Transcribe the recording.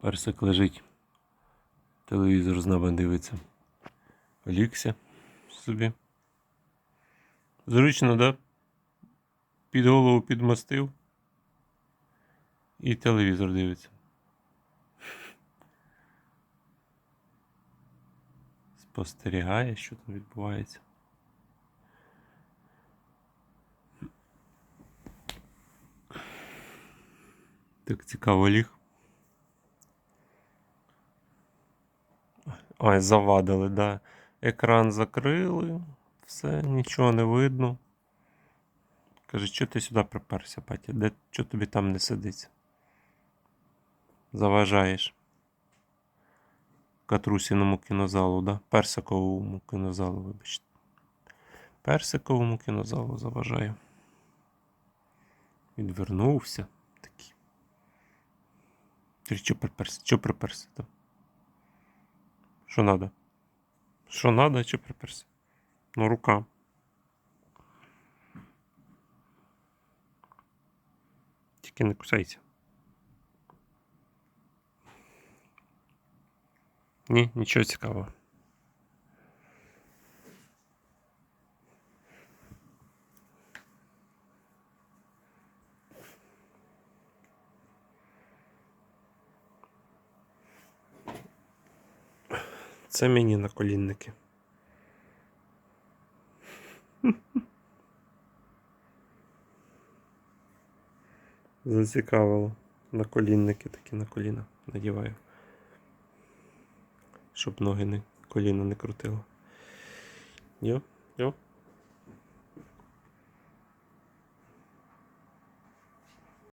Персик лежить. Телевізор з нами дивиться. Олікся собі. Зручно, да? Під голову підмостив. І телевізор дивиться. Спостерігає, що там відбувається. Так цікаво ліг. Ой, завадили, да. Екран закрили, все, нічого не видно. Каже, що ти сюди приперся, батя? Де що тобі там не сидиться? Заважаєш. Катрусіному кінозалу, да? Персиковому кінозалу, вибачте. Персиковому кінозалу заважаю. Відвернувся такий. Що приперся? Що приперся там? Що надо? Що надо, що приперся? Ну, рука. Тільки не кусайся. Ні, нічого цікавого. Це мені на колінники. Зацікавило. На колінники такі на коліна надіваю. Щоб ноги не коліна не крутило. Йо, йо.